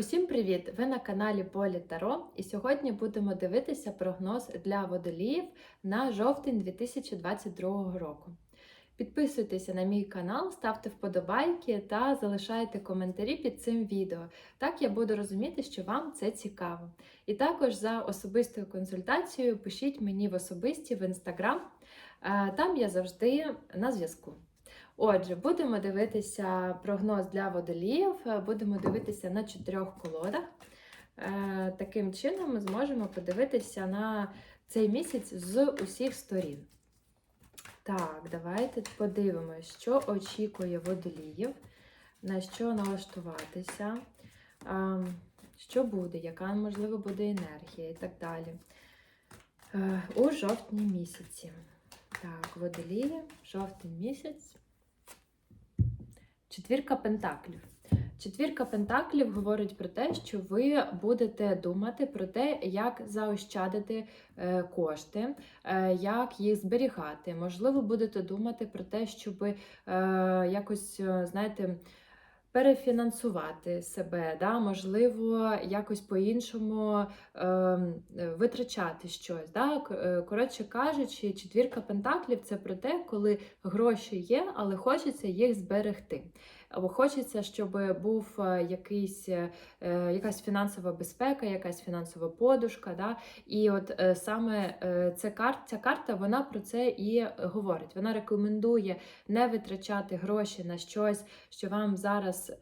Усім привіт! Ви на каналі Полі Таро, і сьогодні будемо дивитися прогноз для водоліїв на жовтень 2022 року. Підписуйтеся на мій канал, ставте вподобайки та залишайте коментарі під цим відео. Так я буду розуміти, що вам це цікаво. І також за особистою консультацією пишіть мені в особисті в інстаграм. Е, Там я завжди на зв'язку. Отже, будемо дивитися прогноз для водоліїв, е, будемо дивитися на чотирьох колодах. Е, Таким чином ми зможемо подивитися на цей місяць з усіх сторін. Так, давайте подивимось, що очікує водоліїв, на що налаштуватися, е, що буде, яка, можливо, буде енергія і так далі. Е, У жовтні місяці. Так, водолії, жовтень місяць. Четвірка пентаклів. Четвірка пентаклів говорить про те, що ви будете думати про те, як заощадити е, кошти, е, як їх зберігати. Можливо, будете думати про те, щоб е, якось, знаєте, перефінансувати себе, да? можливо, якось по-іншому е, витрачати щось. Да? Е, Коротше кажучи, четвірка пентаклів це про те, коли гроші є, але хочеться їх зберегти. Або хочеться, щоб був е, якийсь, е, е, якась фінансова безпека, якась фінансова подушка. Да? І от саме ця, кар- ця карта вона про це і говорить. Вона рекомендує не витрачати гроші на щось, що вам зараз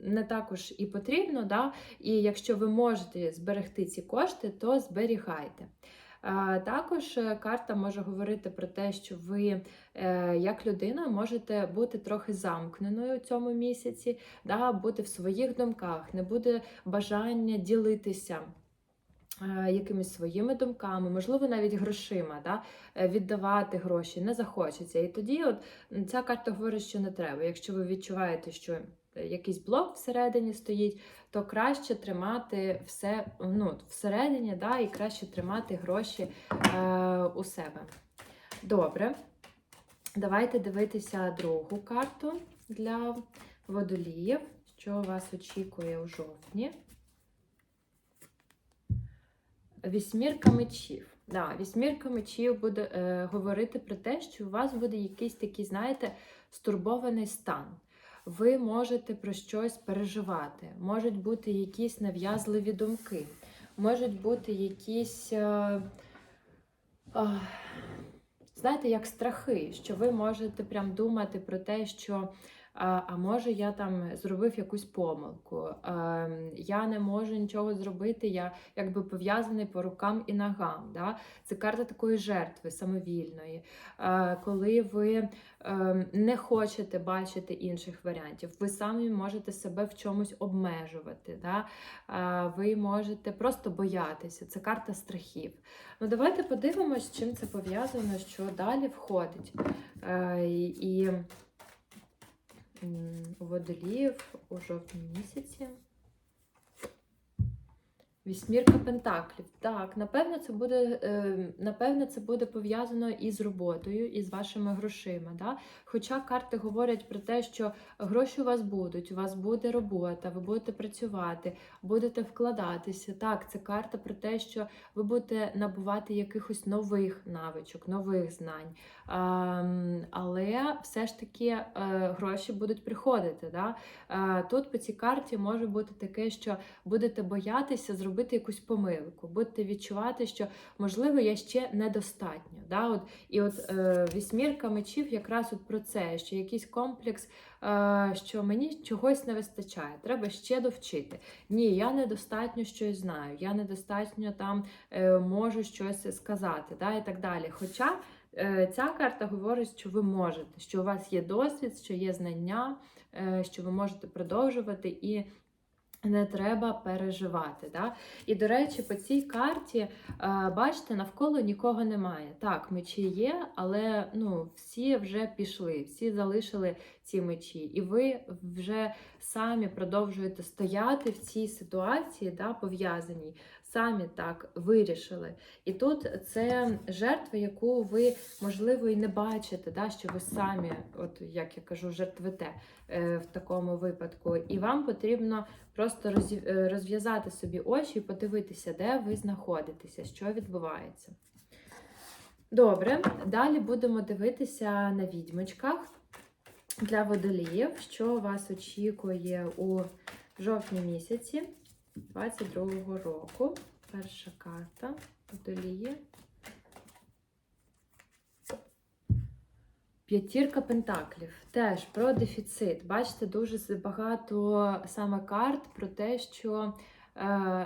не також і потрібно. Да? І якщо ви можете зберегти ці кошти, то зберігайте. Також е, карта може говорити про те, що ви, е, як людина, можете бути трохи замкненою у цьому місяці, да, бути в своїх думках, не буде бажання ділитися. е, Якимись своїми думками, можливо, навіть грошима, да? віддавати гроші не захочеться. І тоді от ця карта говорить, що не треба. Якщо ви відчуваєте, що якийсь блок всередині стоїть, то краще тримати все ну, всередині, да, і краще тримати гроші е, у себе. Добре. Давайте дивитися другу карту для водоліїв, що вас очікує у жовтні. Вісьмірка мечів. Да, вісьмірка мечів буде е, говорити про те, що у вас буде якийсь такий, знаєте, стурбований стан. Ви можете про щось переживати, можуть бути якісь нав'язливі думки, можуть бути якісь, е, е, знаєте, як страхи, що ви можете прям думати про те, що а, може я там зробив якусь помилку, а, я не можу нічого зробити, я якби пов'язаний по рукам і ногам. Да? Це карта такої жертви самовільної, а, коли ви е, не хочете бачити інших варіантів, ви самі можете себе в чомусь обмежувати. Да? А, ви можете просто боятися. Це карта страхів. Ну, давайте подивимось, з чим це пов'язано, що далі входить. Е, і, водоліїв у жовтні місяці. Вісьмірка пентаклів. Так, напевно, це буде, е, напевно, це буде пов'язано із роботою, і з вашими грошима. Да? Хоча карти говорять про те, що гроші у вас будуть, у вас буде робота, ви будете працювати, будете вкладатися. Так, це карта про те, що ви будете набувати якихось нових навичок, нових знань. А, але все ж таки е, гроші будуть приходити. Да? Е, Тут по цій карті може бути таке, що будете боятися зробити якусь помилку, будете відчувати, що можливо я ще недостатньо. Да? От, і от е, вісьмірка мечів якраз от про це, що якийсь комплекс, е, що мені чогось не вистачає, треба ще довчити. Ні, я недостатньо щось знаю, я недостатньо там е, можу щось сказати, да? і так далі. Хоча е, ця карта говорить, що ви можете, що у вас є досвід, що є знання, е, що ви можете продовжувати і. Не треба переживати. Да? І, до речі, по цій карті, е, бачите, навколо нікого немає. Так, мечі є, але ну, всі вже пішли, всі залишили ці мечі, і ви вже самі продовжуєте стояти в цій ситуації, да, пов'язаній, самі так вирішили. І тут це жертва, яку ви, можливо, і не бачите, да, що ви самі, от як я кажу, жертвите е, в такому випадку. І вам потрібно просто е, розв'язати собі очі і подивитися, де ви знаходитеся, що відбувається. Добре, далі будемо дивитися на відьмочках для водоліїв, що вас очікує у жовтні місяці 22-го року. Перша карта Водолія. П'ятірка пентаклів теж про дефіцит. Бачите, дуже багато саме карт про те, що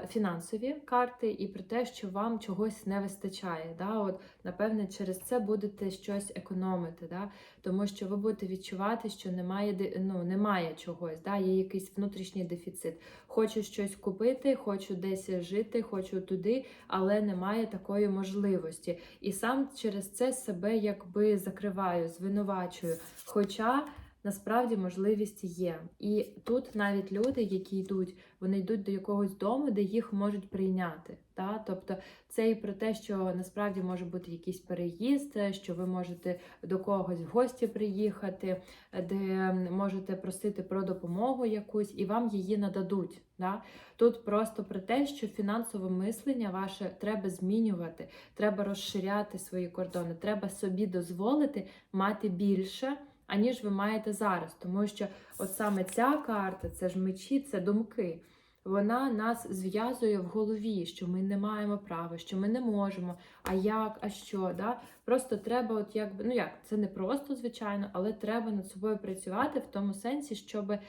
фінансові карти, і про те, що вам чогось не вистачає. Да? От, напевне, через це будете щось економити, да? тому що ви будете відчувати, що немає, ну, немає чогось, да? є якийсь внутрішній дефіцит. Хочу щось купити, хочу десь жити, хочу туди, але немає такої можливості. І сам через це себе якби закриваю, звинувачую. Хоча насправді можливість є. І тут навіть люди, які йдуть, вони йдуть до якогось дому, де їх можуть прийняти. Та? Тобто це і про те, що насправді може бути якийсь переїзд, що ви можете до когось в гості приїхати, де можете просити про допомогу якусь, і вам її нададуть. Да? Тут просто про те, що фінансове мислення ваше треба змінювати, треба розширяти свої кордони, треба собі дозволити мати більше. Аніж ви маєте зараз, тому що от саме ця карта, це ж мечі, це думки. Вона нас зв'язує в голові, що ми не маємо права, що ми не можемо. А як, а що? Да? Просто треба, от якби ну як це не просто, звичайно, але треба над собою працювати в тому сенсі, щоб е,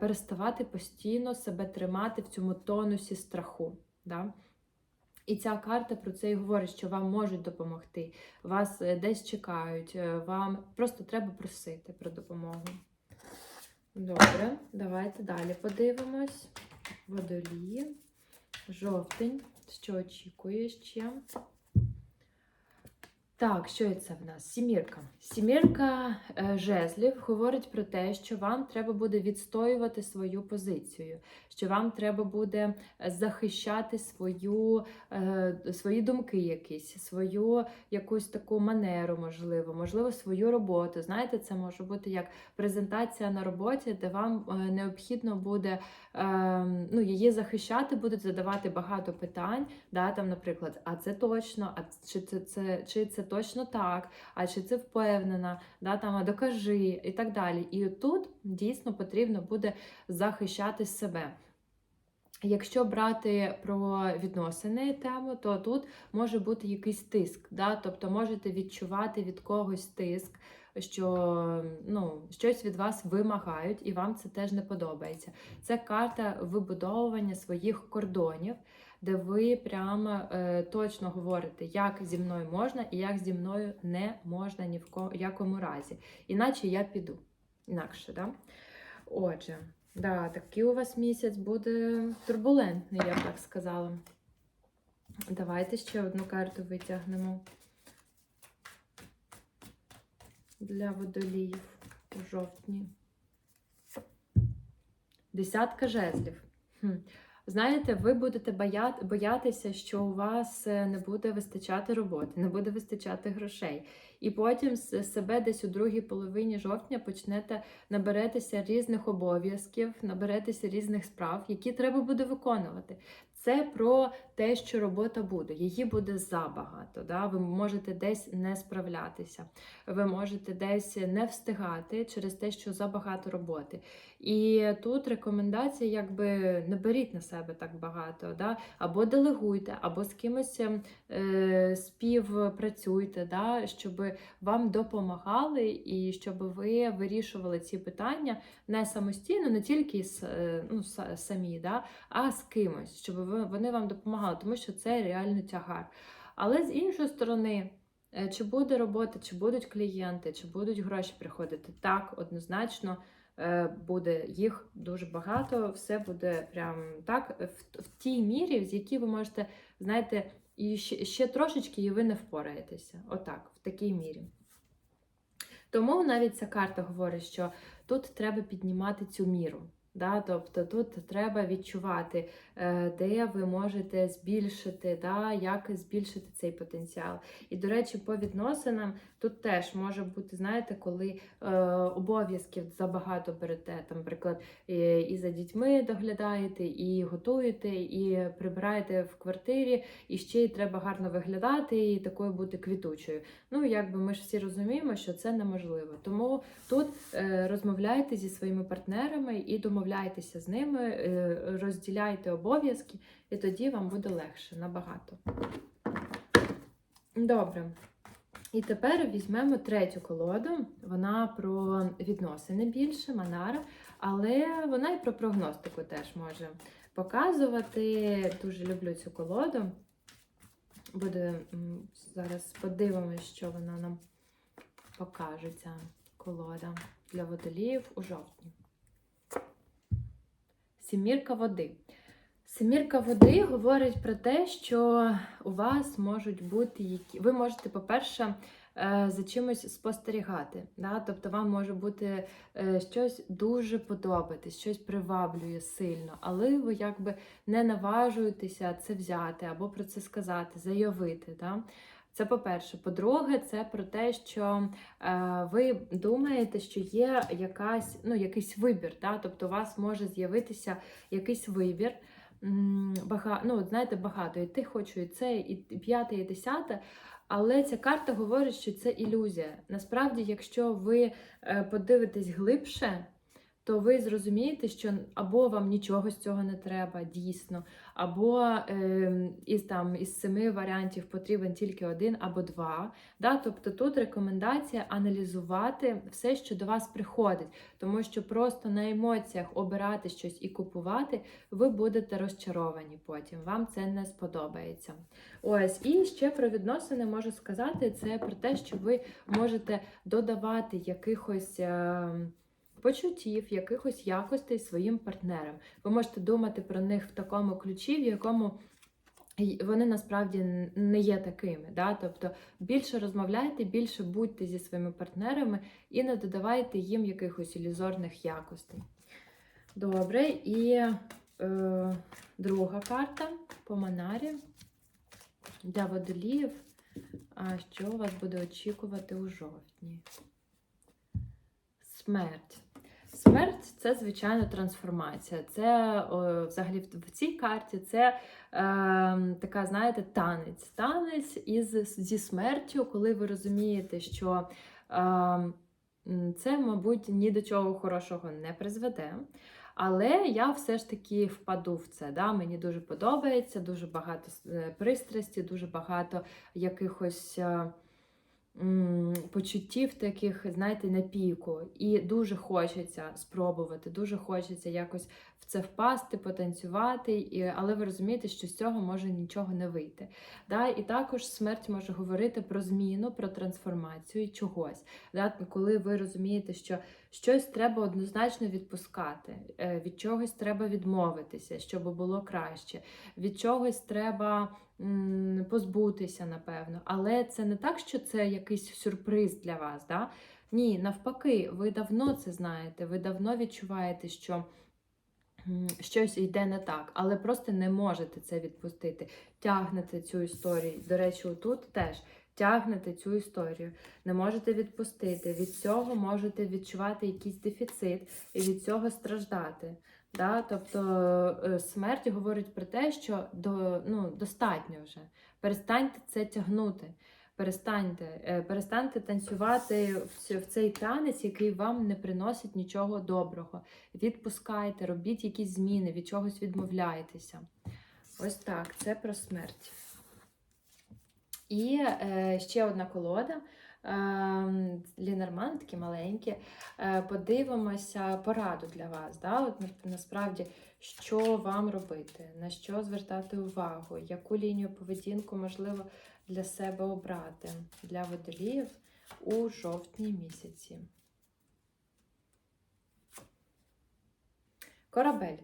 переставати постійно себе тримати в цьому тонусі страху. Да? І ця карта про це і говорить, що вам можуть допомогти, вас е, десь чекають, е, вам просто треба просити про допомогу. Добре, давайте далі подивимось. Водолії, жовтень, що очікує ще. Так, що це в нас? Сімірка. Сімірка е, жезлів говорить про те, що вам треба буде відстоювати свою позицію, що вам треба буде захищати свою, е, свої думки, якісь, свою якусь таку манеру, можливо, можливо, свою роботу. Знаєте, це може бути як презентація на роботі, де вам е, необхідно буде е, ну, її захищати, будуть задавати багато питань. Да, там, наприклад, а це точно, а чи це, це, чи це точно так, а чи це впевнена, да, там, а докажи і так далі. І тут дійсно потрібно буде захищати себе. Якщо брати про відносини тему, то тут може бути якийсь тиск, да? тобто можете відчувати від когось тиск, що ну, щось від вас вимагають, і вам це теж не подобається. Це карта вибудовування своїх кордонів, де ви прямо е, точно говорите, як зі мною можна і як зі мною не можна ні в ко- якому разі. Іначе я піду. Інакше, да? Отже. Да, такий у вас місяць буде турбулентний, я б так сказала. Давайте ще одну карту витягнемо для водоліїв у жовтні. Десятка жезлів. Хм. Знаєте, ви будете бояти, боятися, що у вас е, не буде вистачати роботи, не буде вистачати грошей. І потім з себе десь у другій половині жовтня почнете наберетеся різних обов'язків, наберетеся різних справ, які треба буде виконувати. Це про те, що робота буде. Її буде забагато. Да? Ви можете десь не справлятися, ви можете десь не встигати через те, що забагато роботи. І тут рекомендація, якби не беріть на себе так багато, да? або делегуйте, або з кимось е, співпрацюйте, да? щоб вам допомагали і щоб ви вирішували ці питання не самостійно, не тільки е, ну, самі, да? а з кимось, щоб ви- вони вам допомагали, тому що це реально тягар. Але з іншої сторони, е, чи буде робота, чи будуть клієнти, чи будуть гроші приходити, так, однозначно е, буде їх дуже багато, все буде прям так в, в тій мірі, з якій ви можете, знаєте, і ще, ще трошечки, і ви не впораєтеся. Отак, в такій мірі. Тому навіть ця карта говорить, що тут треба піднімати цю міру. Да? Тобто тут треба відчувати, е, де ви можете збільшити, да? як збільшити цей потенціал. І, до речі, по відносинам тут теж може бути, знаєте, коли е, обов'язків забагато берете, там, наприклад, і, і за дітьми доглядаєте, і готуєте, і прибираєте в квартирі, і ще й треба гарно виглядати, і такою бути квітучою. Ну, якби ми ж всі розуміємо, що це неможливо. Тому тут е, розмовляйте зі своїми партнерами і домовляйтеся з ними, е, розділяйте обов'язки, і тоді вам буде легше набагато. Добре. І тепер візьмемо третю колоду. Вона про відносини більше, Манара, але вона і про прогностику теж може показувати. Дуже люблю цю колоду. Буде зараз подивимось, що вона нам покаже, ця колода для водоліїв у жовтні. Сімірка води. Семірка води говорить про те, що у вас можуть бути які. Ви можете, по-перше, е, за чимось спостерігати. Да? Тобто вам може бути е, щось дуже подобатись, щось приваблює сильно, але ви якби не наважуєтеся це взяти або про це сказати, заявити. Да? Це по-перше. По-друге, це про те, що е, ви думаєте, що є якась, ну, якийсь вибір. Да? Тобто у вас може з'явитися якийсь вибір. Бага, ну, знаєте, багато. І ти хочу, і це, і п'яте, і десяте. Але ця карта говорить, що це ілюзія. Насправді, якщо ви е, подивитесь глибше, то ви зрозумієте, що або вам нічого з цього не треба, дійсно, або е, із там із семи варіантів потрібен тільки один або два. Да? Тобто тут рекомендація аналізувати все, що до вас приходить, тому що просто на емоціях обирати щось і купувати, ви будете розчаровані потім. Вам це не сподобається. Ось, і ще про відносини можу сказати: це про те, що ви можете додавати якихось. Е, почуттів, якихось якостей своїм партнерам. Ви можете думати про них в такому ключі, в якому вони насправді не є такими. Да? Тобто більше розмовляйте, більше будьте зі своїми партнерами і не додавайте їм якихось ілюзорних якостей. Добре, і е, друга карта по Манарі для водоліїв. А що вас буде очікувати у жовтні? Смерть. Смерть це, звичайно, трансформація. Це о, взагалі в цій карті це е, така, знаєте, танець. Танець із, зі смертю, коли ви розумієте, що е, це, мабуть, ні до чого хорошого не призведе. Але я все ж таки впаду в це. Да? Мені дуже подобається, дуже багато е, пристрасті, дуже багато якихось. Е, почуттів таких, знаєте, на піку. І дуже хочеться спробувати, дуже хочеться якось в це впасти, потанцювати, але ви розумієте, що з цього може нічого не вийти. Да? І також смерть може говорити про зміну, про трансформацію чогось. Да? Коли ви розумієте, що щось треба однозначно відпускати, е, від чогось треба відмовитися, щоб було краще, від чогось треба позбутися, напевно. Але це не так, що це якийсь сюрприз для вас. Да? Ні, навпаки, ви давно це знаєте, ви давно відчуваєте, що. Щось йде не так, але просто не можете це відпустити. Тягнете цю історію. До речі, тут теж тягнете цю історію, не можете відпустити. Від цього можете відчувати якийсь дефіцит і від цього страждати. Да? Тобто е, смерть говорить про те, що до, ну, достатньо вже. Перестаньте це тягнути. Перестаньте е, перестаньте танцювати в цей танець, який вам не приносить нічого доброго. Відпускайте, робіть якісь зміни, від чогось відмовляйтеся. Ось так, це про смерть. І е, ще одна колода. Ем, Лінерман, такі маленькі. Е, подивимося пораду для вас. Да? От Насправді, що вам робити, на що звертати увагу, яку лінію поведінку можливо для себе обрати для водоліїв у жовтні місяці. Корабель.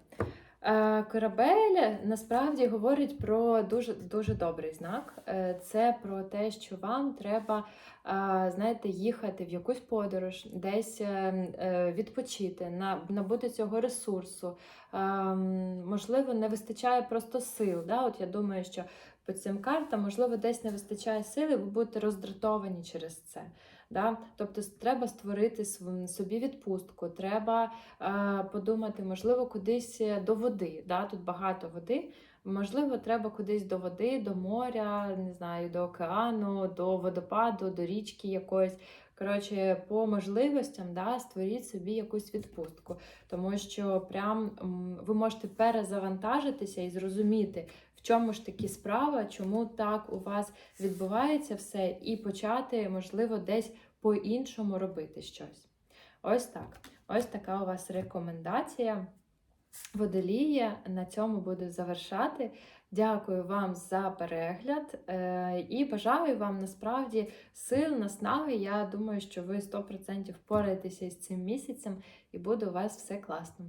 Е, Корабель насправді говорить про дуже дуже добрий знак. Е, Це про те, що вам треба, е, знаєте, їхати в якусь подорож, десь відпочити, набути цього ресурсу. Можливо, не вистачає просто сил. Да? От я думаю, що по цим картам, можливо, десь не вистачає сили, ви будете роздратовані через це. Да? Тобто треба створити собі відпустку, треба е, подумати, можливо, кудись е, до води. Да? Тут багато води. Можливо, треба кудись до води, до моря, не знаю, до океану, до водопаду, до річки якоїсь. Коротше, по можливостям да, створіть собі якусь відпустку, тому що прям ви можете перезавантажитися і зрозуміти, в чому ж таки справа, чому так у вас відбувається все, і почати, можливо, десь по-іншому робити щось. Ось так. Ось така у вас рекомендація. Водолія. На цьому буду завершати. Дякую вам за перегляд е, і бажаю вам насправді сил, наснаги. Я думаю, що ви 100% впораєтеся із цим місяцем і буде у вас все класно.